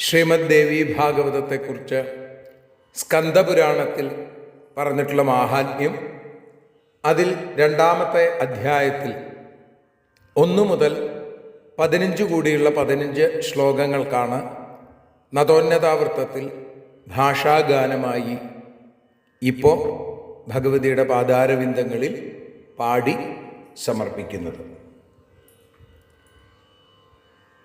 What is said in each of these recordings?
ശ്രീമദ് ദേവി ഭാഗവതത്തെക്കുറിച്ച് സ്കന്ദപുരാണത്തിൽ പറഞ്ഞിട്ടുള്ള മാഹാത്മ്യം അതിൽ രണ്ടാമത്തെ അധ്യായത്തിൽ ഒന്നു മുതൽ പതിനഞ്ച് കൂടിയുള്ള പതിനഞ്ച് ശ്ലോകങ്ങൾക്കാണ് നതോന്നതാവൃത്തത്തിൽ ഭാഷാഗാനമായി ഇപ്പോൾ ഭഗവതിയുടെ പാദാരവിന്ദങ്ങളിൽ പാടി സമർപ്പിക്കുന്നത്.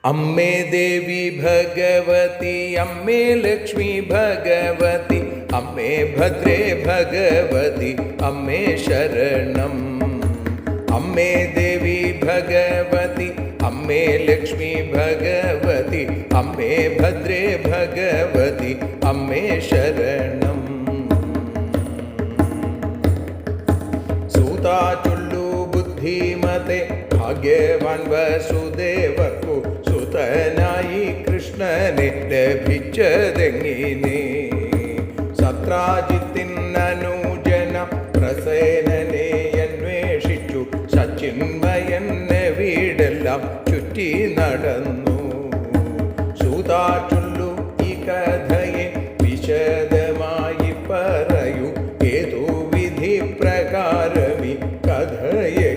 അമ്മേ ദേവി ഭഗവതി അമ്മേ ലക്ഷ്മി ഭഗവതി അമ്മേ ഭദ്രേ ഭഗവതി അമ്മേ ശരണം. അമ്മേ ദേവി ഭഗവതി അമ്മേ ലക്ഷ്മി ഭഗവതി അമ്മേ ഭദ്രേ ഭഗവതി അമ്മേ ശരണം. സൂതാ ചൊല്ലു ബുദ്ധിമതേ ഭാഗ്യവാൻ വസുദേവർക്കു ലഭിച്ചതെങ്ങിനെ? സത്രാജിത്തിൻ അനുജന പ്രസേനനെ അന്വേഷിച്ചു. സച്ചിന്മയന്നെ വീടെല്ലാം ചുറ്റി നടന്നു. സൂതാറ്റുള്ളു ഈ കഥയെ വിശദമായി പറയൂ. ഏതു വിധി പ്രകാരമി കഥയെ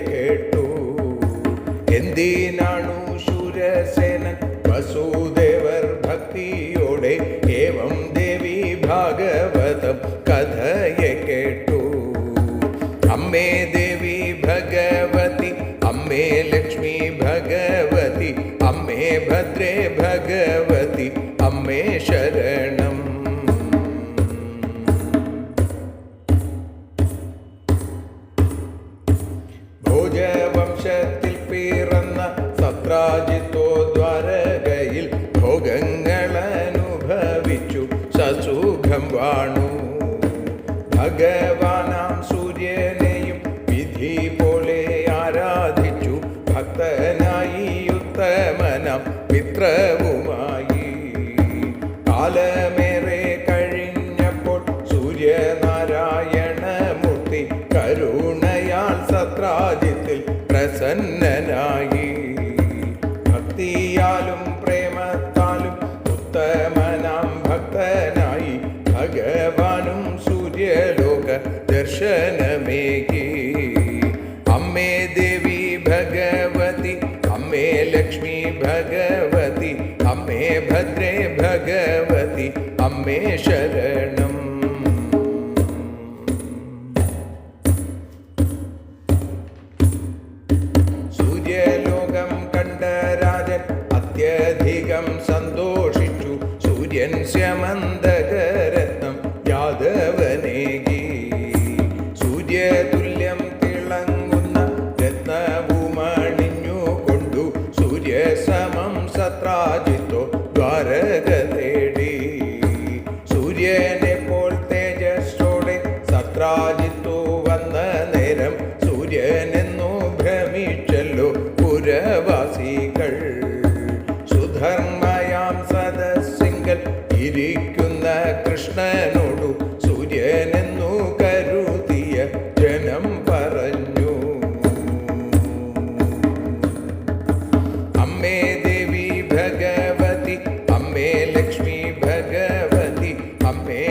അമ്മേ ദേവി ഭഗവതി അമ്മേ ലക്ഷ്മി ഭഗവതി അമ്മേ ഭദ്രേ ഭഗവതി അമ്മേ ശരണം. ഭോജവംശത്തിൽ പിറന്ന സത്രാജിത്തോ ദ്വാരകയിൽ ഭോഗങ്ങൾ അനുഭവിച്ചു സസുഖം വാണു. ഭഗവാനാം ഭക്തനായി ഉത്തമനം മിത്രവുമായി. കാലമേറെ കഴിഞ്ഞപ്പോൾ സൂര്യനാരായണമൂർത്തി കരുണയാൽ സത്രാജിത്തിൽ പ്രസന്നനായി. ഭക്തിയാലും പ്രേമത്താലും ഉത്തമനാം ഭക്തനായി ഭഗവാനും സൂര്യലോക ദർശനമേകി. ലക്ഷ്മി ഭഗവതി അമ്മേ ഭദ്രേ ഭഗവതി അമ്മേ ശരണം സൂര്യലോകം കണ്ട രാജൻ അത്യധികം സന്തോഷിച്ചു സൂര്യൻ ശ്യമന്തകരത്നം യാദവനേകി പോൽ തേജസ്സോടെ കൃഷ്ണനോടു സൂര്യനെന്നു കരുതിയ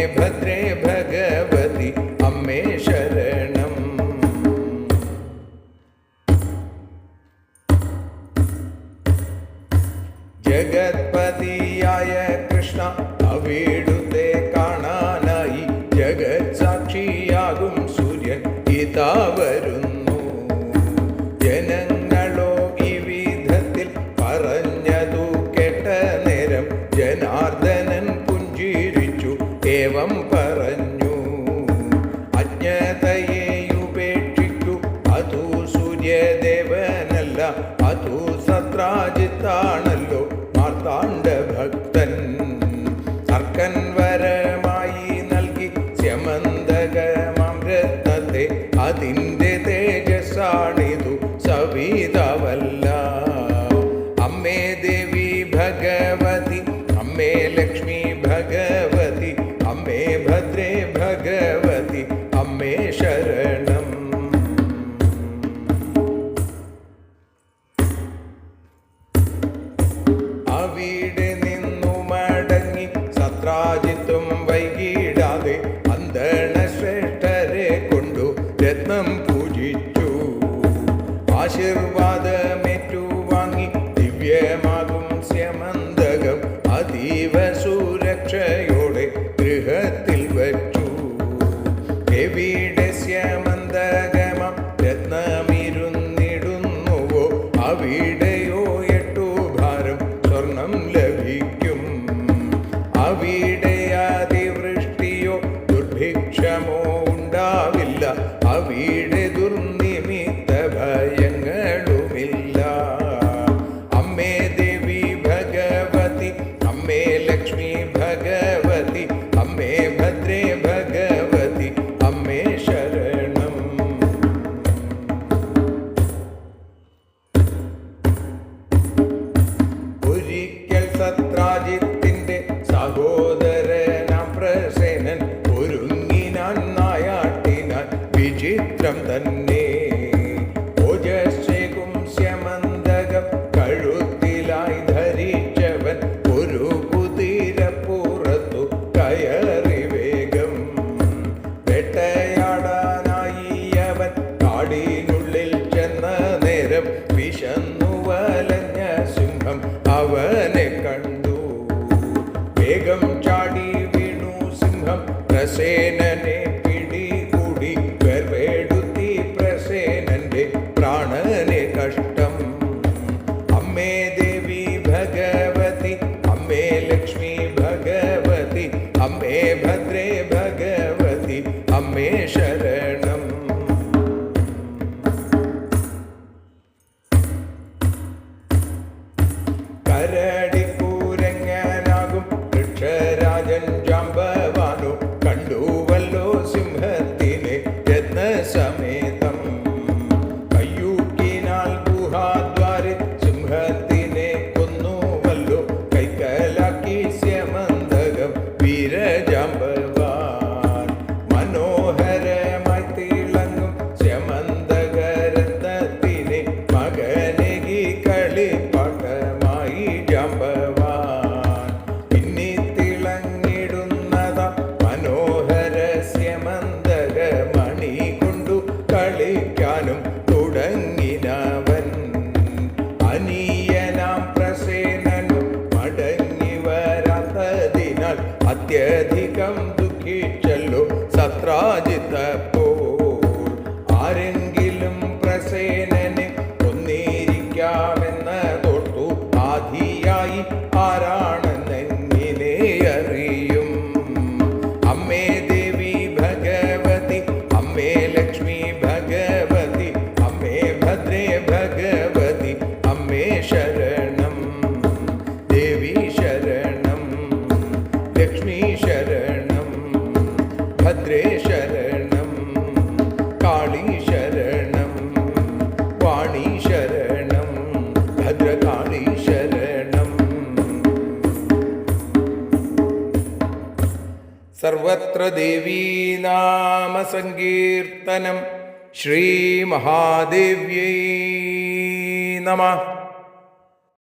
ഭദ്രേ ഭഗവതി അമ്മേ ശരണം. ജഗത്പതിയായ കൃഷ്ണ അവിടുത്തെ കാണാനായി ജഗത് സാക്ഷിയാകും സൂര്യൻ. ഇതാ വരുന്നു. നിന്റെ തേജസാണിതു സവിത വാദമേറ്റു വാങ്ങി ദിവ്യമാകും ശ്യമന്ത് 啊！对。പ്രസേനനെ പിടികൂടി വെർവേടുത്തി പ്രസേനന്റെ പ്രാണനെ കഷ്ടം. അമ്മേ ദേവി ഭഗവതി അമ്മേ ലക്ഷ്മി ഭഗവതി അമ്മേ ഭദ്രേ ഭഗവതി അമ്മേ ശരണ களி ഭഗവതി അമ്മേ ശരണം. ദേവി ശരണം ലക്ഷ്മി ശരണം ഭദ്രേ ശരണം കാളി ശരണം വാണി ശരണം ഭദ്രകാളി ശരണം. സർവത്ര ദേവീ നാമ സങ്കീർത്തനം श्रीमहादेव्यै നമ.